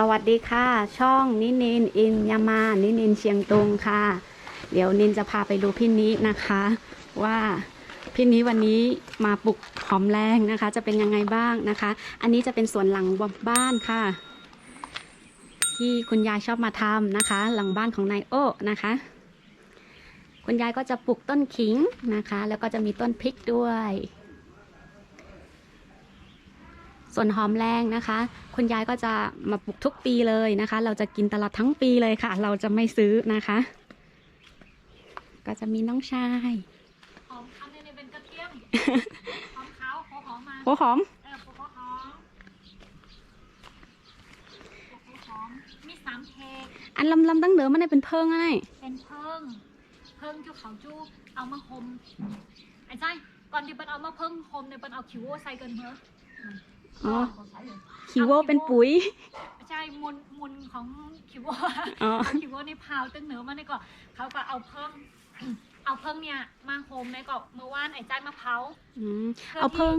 สวัสดีค่ะ ช่องนินินอินยามา นินินเชียงตุงค่ะ เดี๋ยวนินจะพาไปดูพี่นินะคะ ว่าพี่นิวันนี้มาปลูกหอมแรงนะคะ จะเป็นยังไงบ้างนะคะ อันนี้จะเป็นสวนหลังบ้านค่ะ ที่คุณยายชอบมาทำนะคะ หลังบ้านของนายโอ้นะคะ คุณยายก็จะปลูกต้นขิงนะคะ แล้วก็จะมีต้นพริกด้วย ส่วนหอมแรงนะคะ คุณยายก็จะมาปลูกทุกปีเลยนะคะ เราจะกินตลอดทั้งปีเลยค่ะ เราจะไม่ซื้อนะคะ ก็จะมีน้องชายหอมอันนี้เป็นกระเทียมหอมขาวหัวหอมมาโอ้หอมเออหัวหอมหัวหอมมีสามเทกอันลำลำตั้งเดิมมันได้เป็นเพิงไงเป็นเพิ่งเพิ่งจูเขาจูเอามาหมไอ้ใจก่อนที่เปิ้นเอามาเพิ่งหมเนี่ยเปิ้นเอาคิวโวใส่เกินเพ้อ อ๋อคิโวเป็นปุ๋ยไม่ใช่มุนมุนของคิวโวอ๋อ คิวโวในพาวตึ้งเหนือมาในก็เขาก็เอาเพิ่งเอาเพิ่งเนี่ยมาโฮมในก็เมื่อวานไอ้ใจมาเผาอืมเอาเพิง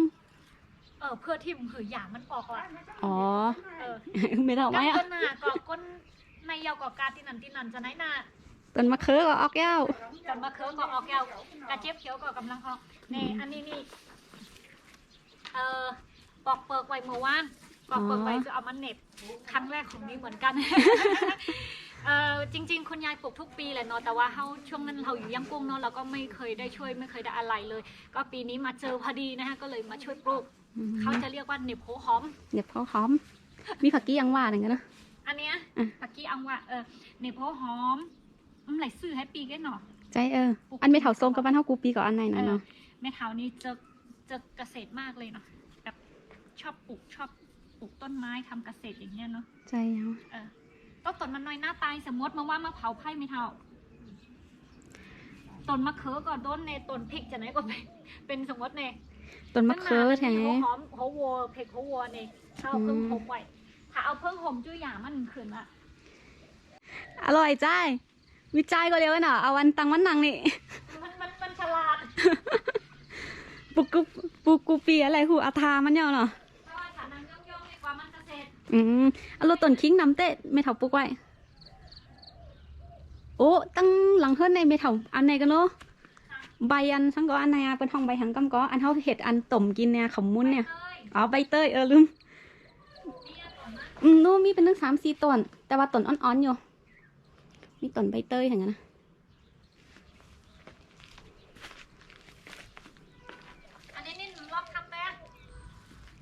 เออเพื่อที่ผือหยางมันออกอะอ๋อ เออไม่ได้เอาก้ไว้อะก้นหนาก็ก้นในยาวกอกาที่นันที่นันจะไหนหนาต้นมะเขือก็ออกแก้วจนมาเคิร์ก็ออกยาวกระเจี๊ยบเขียวก็กำลังออกนี่อันนี้นี่เออ ปอกเปิกไว้เมื่อวานปอกเปิกไว้คือเอามาเหน็บครั้งแรกของนี้เหมือนกัน เออจริง ๆ คุณยายปลูกทุกปีแหละเนาะแต่ว่าเขาช่วงนั้นเราอยู่ย่างกุ้งเนาะเราก็ไม่เคยได้ช่วยไม่เคยได้อะไรเลย ก็ปีนี้มาเจอพอดีนะคะก็เลยมาช่วยปลูกอืมเขาจะเรียกว่าเหน็บโหหอมเดี๋ยวเขาหอม มีผักกี้ยังว่าอย่างเงี้ยนะอันเนี้ยอะตะกี้อังว่าเออเหน็บโหหอมอืมไหลซื้อให้ปีกันเนาะใจเออ อันไม่เถาส้มกับบ้านเท่ากูปีก่อนอันไหนนะเนาะแม่เท้านี่เจอเจอเกษตรมากเลยเนาะแบบ ชอบปลูกชอบปลูกต้นไม้ทำเกษตรอย่างเงี้ยเนาะใจเอาเออต้นต้นมันน้อยหน้าตายสมมติมาว่ามาเผาไผ่ไม่เท่าต้นมะเขือก็โดนในต้นพริกจะไหนก็เป็นเป็นสมมติในต้นมะเขือแท้หัวหอมหัววัวเพกหัววัวในถ้าเอาเพิ่งอืมหอมไว้ถ้าเอาเพิ่งหอมจุ้ยหยามันขืนละอร่อยใจายวิจัยก็เร็วไว้หน่อเอาวันตังวันนังนี่มันมันมันฉลาด ปุกกุปุกกูปีอะไรหูอาทามันเนาะเนาะ อืมเอารถต้นคิงนำเตะไม่เถาปลูกไว้ โอ้ตั้งหลังเฮิรนในไม่เถาอันไหนกันเนาะใบอันสังก็อันไหนอะเป็นห้องใบหังกำก็อันเท่าเห็ดอันต้มกินเนี่ยขมมุนเนี่ยเอ้ยอ๋อใบเตยเออลืมนี่อะต้นมะอืมนู้นมีเป็นตั้งสามสี่ต้นแต่ว่าต้นอ่อนๆอยู่มีต้นใบเตยอย่างนั้นนะอันนี้นี่หนูรอบคำแรก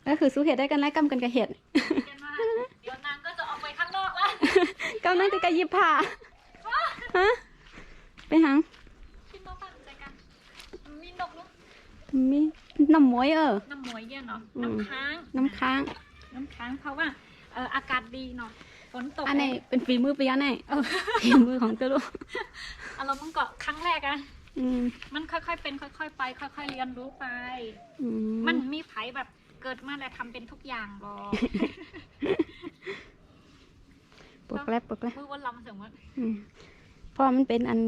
ก็คือสู้เห็ดได้กันไล่กำกันกับเห็ด นั่นก็กระยิบผ่าฮะไปหังกินมาฟังใจกันมีนกนุ๊กมีน้ำหมวยเออน้ำหมวยเย็นเนาะอืมน้ำค้าง น้ำค้าง น้ำค้างเพราะว่าเอออากาศดีเนาะฝนตกอันไหนเป็นฝีมือไปยังไงเออฝีมือของเจ้าลูกอารมณ์มันก็ครั้งแรกอะอืมมันค่อยๆเป็นค่อย ๆ ไป ค่อย ๆ เรียนรู้ไปอืมันมีไผแบบเกิดมาแล้วทำเป็นทุกอย่างบอปว กแล้วปวกแล้วมือวันลำเสริมว่าอืมเพราะว่ามันเป็นอัน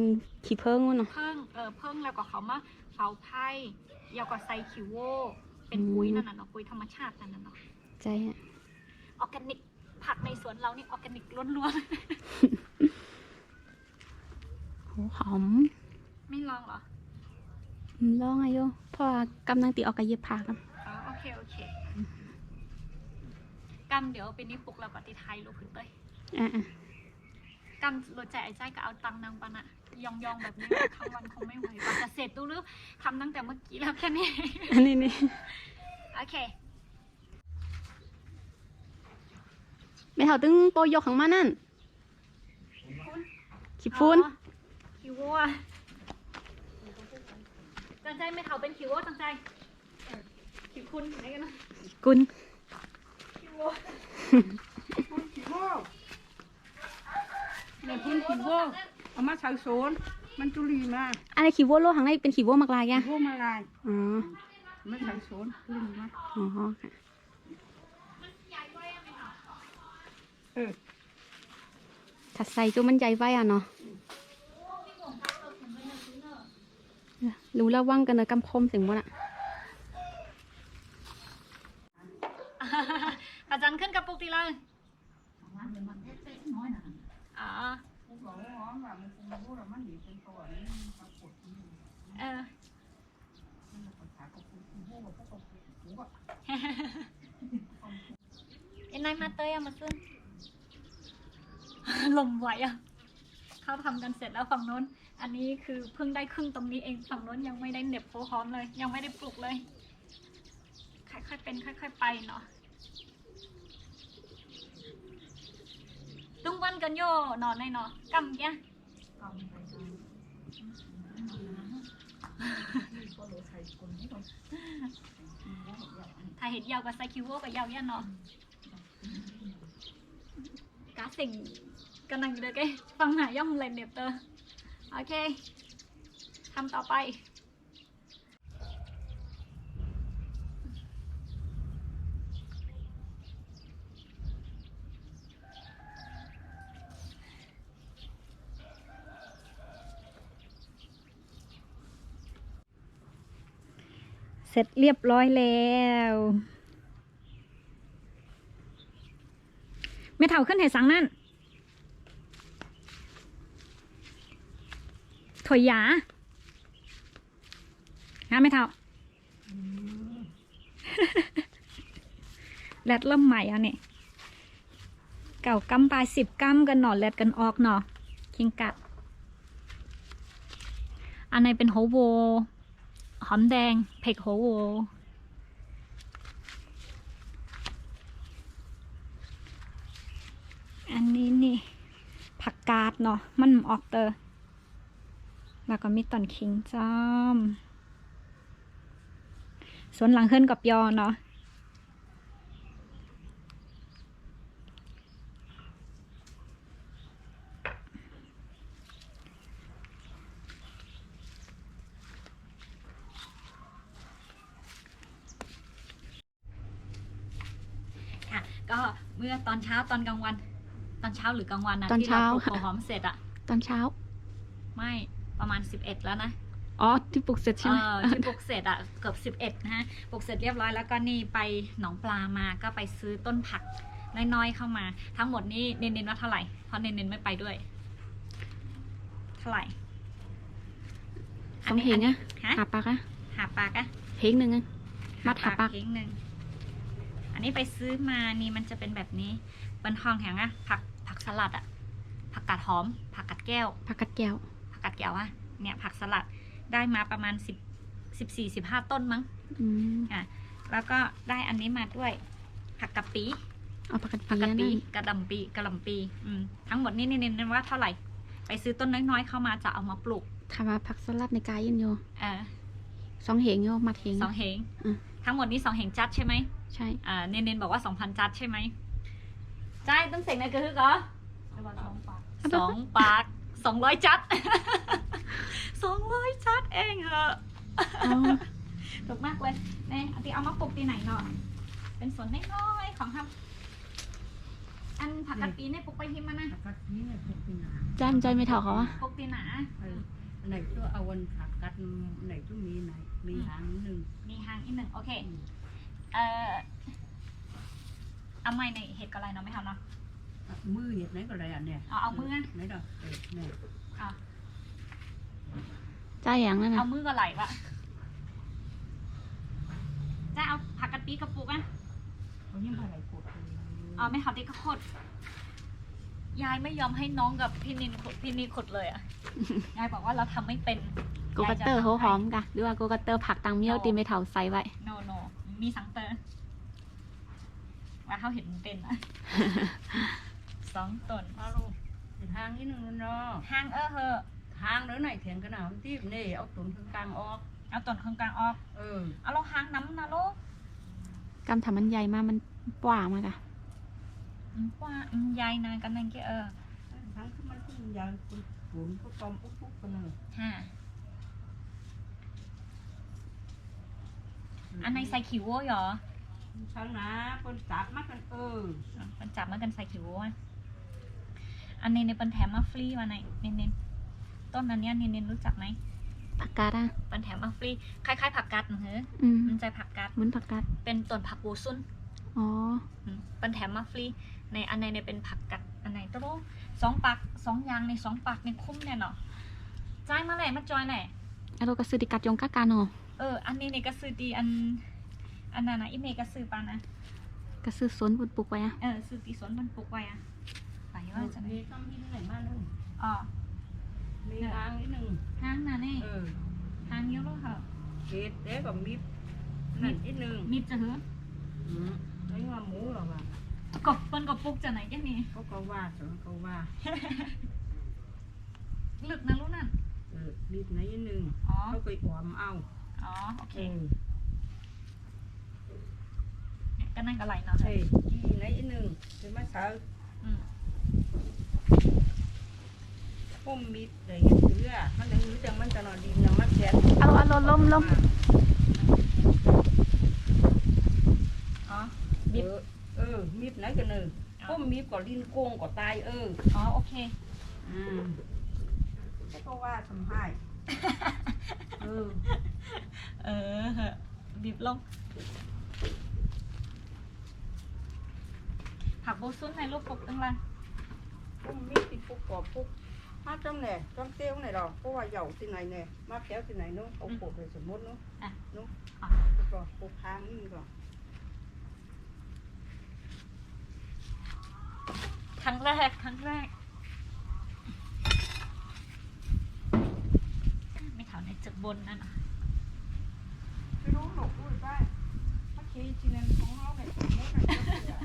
ขี้เพิ่งมันเนาะเพิ่งเออเพิ่งแล้วก็เขามาเผาไผ่ยาวก็ใส่คิวโวเป็นปุ๋ยนั่นน่ะเนาะปุ๋ยธรรมชาตินั่นน่ะเนาะใจอะออร์แกนิกผักในสวนเรานี่ออร์แกนิกล้วนโหหอม ไม่ลองเหรอลองอายุเพราะว่ากำลังตีออกกระยิบผ่ากันอ๋อโอเคโอเค กำเดี๋ยวเป็นนี้ปลุกเราก็ติไทยลูกขึ้นเต้ยอะอะกำรถใจไอ้ใจก็เอาตังค์นางปะนะยองยองๆแบบนี้ทั้งวันคงไม่ไหวกว่าจะเสร็จดูหรือทำตั้งแต่เมื่อกี้แล้วแค่นี้อันนี้นี่โอเคไม่เท่าตึงโปรยกของมันนั่นขี้ฟุ้นอ๋อคิวโวอะตั้งใจไม่เท่าเป็นคิวโวตั้งใจเออคิวคุณไหนกันนะกุนคิวโว เนี่ยพื้นขีโวเอามาใส่โซนมันจุลีมาอะไรขี้วัวโลหังไงเป็นขี้วัวมากลายยะขีโวมาลายอ๋อไม่ใส่โซนจุลีมาอ๋อค่ะเออถ้าใส่จุมันใหญ่ไว้อะเนาะรู้แล้วว่างกันเนอะกำคมเสียงบ่น่ะ อาจารย์ขึ้นกระปุกทีละอ๋อกูบอกว่าหอมว่ามันคงรู้แล้วมันหนีเป็นตัวนี่มันปรากฏที่นี่เออมันก็ถามกับกูกูรู้ว่าพวกกูกูว่าเอ็นไนมาเตยอะมาซึ่งลมไหวอะเขาทำกันเสร็จแล้วฝั่งโน้น อันนี้คือเพิ่งได้ครึ่งตรงนี้เองฝั่งโน้นยังไม่ได้เหน็บโฟหอมเลย ยังไม่ได้ปลุกเลย ค่อยๆเป็น ค่อย ๆ ไปเนาะตุ้งวัน กันโยนอนในเนาะกำแกะกำไปนานก็เลยใส่คนนี้ต้องถ้าเห็นยาวกว่าไซคิวโวกับยาวยันเนาะกาสิ่งกันนังอยู่เด้อเก้ฟังหาย่อมเลยเหน็บเตอร์โอเคทำต่อไป ร็จเรียบร้อยแล้ว ไม่เท่าขึ้นเหตุสังนั่นถอยหยาฮะไม่เท่าแรดเริ่มใหม่อะเนี่ยเก่ากำปลายสิบกำกันหนอแรดกันออกหนอคิงกะอันไหนเป็นโฮโว หอมแดง เผ็ดโหโวอันนี้นี่ ผักกาดเนาะมันออกเตอร์แล้วก็มีตอนคิงจอมส่วนหลังเขินกับยอเนาะ ค่ะ ก็เมื่อตอนเช้าตอนกลางวัน ตอนเช้าหรือกลางวันนะตอนที่เช้าเราปลูกค่ะ หัวหอมเสร็จอะตอนเช้า ไม่ประมาณ 11 แล้วนะอ๋อ ที่ปลุกเสร็จใช่ไหมเออที่ปลูกเสร็จอะเกือบ11นะฮะปลูกเสร็จเรียบร้อยแล้วก็นี่ไปหนองปลามาก็ไปซื้อต้นผักน้อยๆเข้ามา ทั้งหมดนี่เน้นๆว่าเท่าไหร่เพราะเน้นๆไม่ไปด้วย เท่าไหร่สองเหงอะฮะหาปลากอะหาปลากะเพลงหนึ่งอะมัดหาปลาเค้งหนึ่ง อันนี้ไปซื้อมานี่มันจะเป็นแบบนี้เป็นทองแข็งอะผักผักสลัดอะผักกาดหอม ผักกาดแก้ว ผักกัดแก้ว ผักกาดแก้วอะเนี่ยผักสลัดได้มาประมาณสิบสิบสี่สิบห้าต้นมั้งอืมแล้วก็ได้อันนี้มาด้วย ผักกะปิเอาผักกัดผักกะปีปินั่นกระดำปีกระหลำปีอืมทั้งหมดนี่เน้นๆว่าเท่าไหร่ ไปซื้อต้นน้อยๆเข้ามาจะเอามาปลูกถามว่าผักสลัดในกายยินโยเออสองเหงโยมัดเหงสองเหงอืมทั้งหมดนี้สองเหงจัดใช่ไหม ใช่ อ่าเน้นๆบอกว่าสองพันจัดใช่ไหมใช่ต้องเสกในกระฮึกเหรอแต่ว่าสองปากสองปากสองร้อยจัดสองร้อยจัดเองเหรออ๋อถูกมากเลยเนี่ยอันที่เอามาปลูกที่ไหนหน่อยเป็นสวนน้อยๆของทำอันผักกะปีเนี่ยปลูกไปที่มันนะผักกัดนี้เนี่ยพวกปีนาจ้ามใจไม่เท่าเขาอะปลูกที่หนาเออไหนตัวเอาวันผักกัดไหนตัวมีไหนมีหางหนึ่งมีหางอีกหนึ่งโอเค เอ่อเอาไม่ในเห็ดกับอะไรเนาะไม่ทำเนาะ มือเห็ดไหนก็อะไรอะเนี่ยเอาเอามือ ไหนดอกเออเนี่ยใจอย่างนั้นนะเอามือกับไหลวะจะเอาผักกะปีกระปุกอะเขายิ่งอะไรกดเลยเอาไม่เขาติ๊กก็ขดยายไม่ยอมให้น้องกับพี่นินขุดพี่นีขุดเลยอะ ยายบอกว่าเราทำไม่เป็นโกกัตเตอร์เขาหอมกะหรือว่าโกกัตเตอร์ผักตังเมี่ยวตีไม่เท่าใส่ไว้โนโน มีสังเตอร์ว่าเขาเห็นมันเป็นนะสองต้นเอาลูกทางนี้หนึ่งเนาะห้างเออเหอะทางเด้อไหนแข็งกันหนาวที่นี่เอาตุนกลางออก เอาต้นข้างกลางออก เออ เอาเราห้างน้ำนะลูกกำทำมันใหญ่มากมันป่ามากอะอืมว่าอืมยายนานกันนั่นแกเออทางขึ้นมันขึ้นยางคุณปุ๋นก็ตอมอุ๊บอุ๊บกันเลยฮะ อันในใส่ขิวโว้ยเหรอทางนะคนจับมากันเออมันจับมากันใส่ขิวโว้ยอันนี้ในเป็นแถมมาฟรีมาในเน้นๆต้นอันเนี้ยเน้นๆรู้จักไหมผักกาดอะเป็นแถมมาฟรีคล้ายๆผักกาดนะเฮ้ยอืมมันใจผักกาดเหมือนผักกาดเป็นต้นผักบูซุนอ๋ออืมเป็นแถมมาฟรีในอันในในเป็นผักกัดอันไหนตะโลสองปักสองอยางในสองปักในคุ้มเนี่ยเนาะจ่ายมาแหละมาจอยแหละอะโลกระสือดิกัดยงกะกาโน เออ อันนี้เนี่ยก็ซื้อดีอัน อันนั้นนะอีเมย์ก็ซื้อปานะกระสือสวนบุดปลูกไว้อะเออซื้อตีสวนมันปลูกไว้อะไปว่าจะไหนมีต้องที่ไหนมาลูกอ๋อมีทางนิดหนึ่งห้างน่ะนี่เออห้างเยอะแล้วค่ะเห็ดเด็กกับมิดนั่นนิดหนึ่งมิดจะหืออืมไม่ว่าหมูหรอกว่ะกบเปิ้นกบปลูกจะไหนจังนี่เขาก็ว่าสอนเขาว่าลึกนะลูกนั่นเออนิดไหนนิดหนึ่งอ๋อเขาเคยออมเอา อ๋อ โอเคเออก็นั่นก็ไหลเนาะเฮ้ยกี่ไหนนิดหนึ่งเป็นมาเช้าอืมพุ่มมิดเลยเสือมันจะหือจังมันจะนอนดินน้ำมันแฉะอะโลอะโลล้มล้มอ๋อเออเออมิดไหนกันเนอพุ่มมิดก็ลิ้นโกงก็ตายเอออ๋อ โอเคอืมเขาก็ว่าทำให้ เออเออบีบลง ผักโบซุนในลูกปลูกตั้งไรพุ่มมิดที่ปุ๊กกอบปุ๊กมาจำแหน่จำเตี้ยวไหนดอกเพราะว่าเหยาที่ไหนเนี่ยมาแก้วที่ไหนเนาะเอาปลูกเลยสมมติเนาะอะเนาะอะปลูกก่อนปลูกค้างนี่ก่อนครั้งแรกครั้งแรก ไม่เท่าในจุด บนนั่นน่ะไม่รู้หลกด้วยได้ถ้าเคจีนันของเราเนี่ยสมมตินะเจ้าเสือ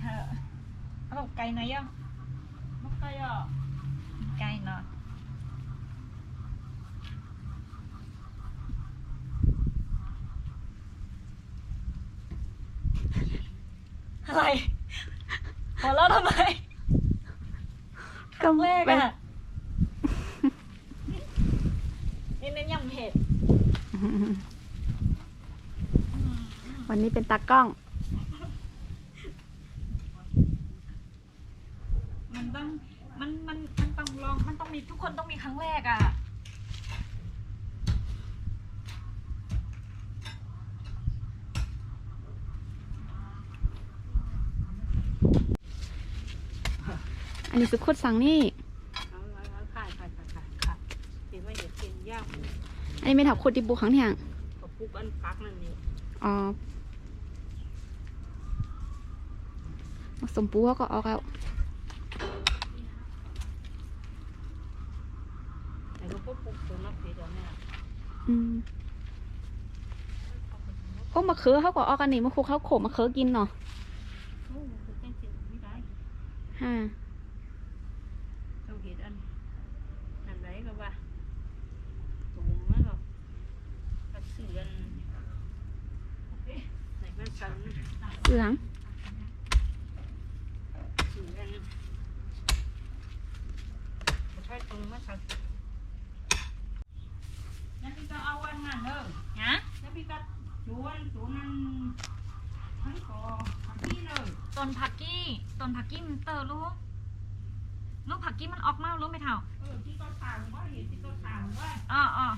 เออเอาไกลหน่อยยังมันใครอะไกลหน่อยอะไรหัวเราะทำไมครั้งแรกอะ นี่เน้นยำเห็ดวันนี้เป็นตากล้อง มันต้องมันมันมันต้องลองมันต้องมีทุกคนต้องมีครั้งแรกอะอันนี้สุขุดสังนี่ อันนี้ไม่ถับขุดที่บุกครั้งที่ห่างก็ปลูกอันพักนั่นนี่อ๋อสมปูเขาก็ออกแล้วแต่ก็ปลูกตัวนักเห็ดอันเนี้ยอืมโอ้มะเขือเขาก็ออกอันนี้มะคุเขาโขมมะเขือกินเนาะโอ้คือแค่สิไม่ได้ฮะ งที่เลยต้นผักกี้ต้นผักกี้มันเตอลูกลูกผักกี้มันออกมารู้ไหมเท่าเออที่ก็ต่างว่าเห็นที่ก็ต่างว่าอ๋ออ๋อ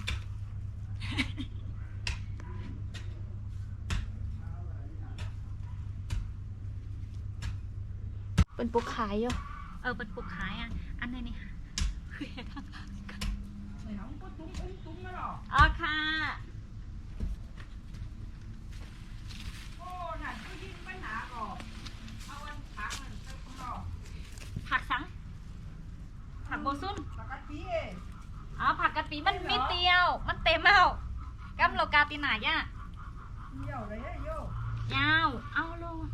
เป็นปลูกขายอยู่เออเป็นปลูกขายอะ อันนี้นี่เฮ้ยทางเหมือนน้องก็ตุ้งตุ้งตุ้งมาหรออ๋อค่ะโอ้น่ะก็ยิ่งปัญหาก่อเอาอันพักมันไปข้างนอกผักสัง ผักโบซุนปกติเองอ๋อผักกะปิมันมีเตียว มันเต็มเอากำโลกาติหนายะเดี่ยวเลยอะโยยาว เอาลูก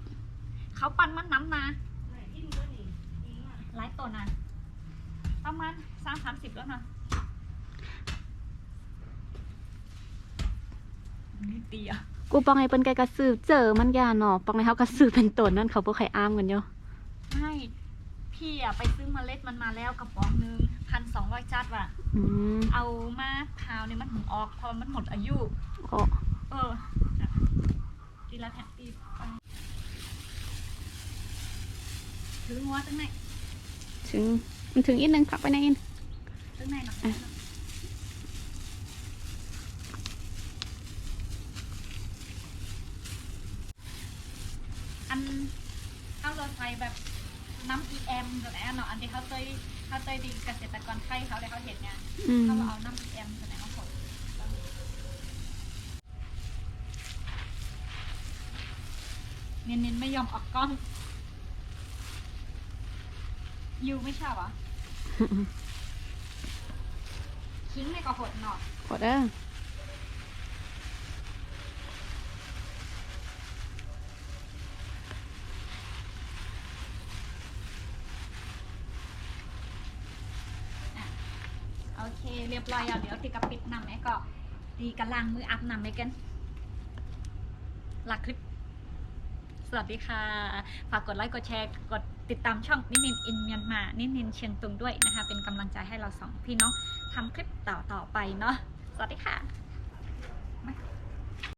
เขาปั่นมันน้ำนะ ไหนอินก็นี่อินอะ หลาย ตัวนะประมาณสามสามสิบแล้วนะมีเตียกูปองไอ้เป็นไก่กระสือเจอมันยาเนาะปองไอ้เขากระสือเป็นตนนั่นเขาพวกใครอ้ามกันอยู่ไม่พี่อะไปซื้อเมล็ดมันมาแล้วกระป๋องหนึ่งพันสองร้อยจัดว่ะอืมเอามาพร้าวเนี่ยมันถึงออกพอมันหมดอายุอ๋อเออน่ะทีละแผ่นตีไปถือหัวตั้งไหน ถึงมันถึงอีกนึงพักไปในอินตั้งไหนหน่อยอะอันเราใช้แบบน้ำ EM แบบนั้นเนาะอันที่เขาเคยเขาเคยดีเกษตรกรไทยเขาได้เขาเห็นเนี่ยอืมเขาเอาน้ำ EM แบบนั้นมาผลเน้นๆไม่ยอมออกกล้อง ยูไม่ใช่เหรอทิ้งในกระหดหน่อยกดเด้อโอเค เรียบร้อยแล้วเดี๋ยวตีกับปิดนำไอ้ก็ตีกำลังมืออัพนำไอ้กันหลักคลิป สวัสดีค่ะ ฝากกดไลค์ กดแชร์ กด ติดตามช่องนินินอินเมียนมานินินเชียงตุงด้วยนะคะ เป็นกำลังใจให้เราสองพี่น้องทำคลิปต่อๆไปเนาะสวัสดีค่ะ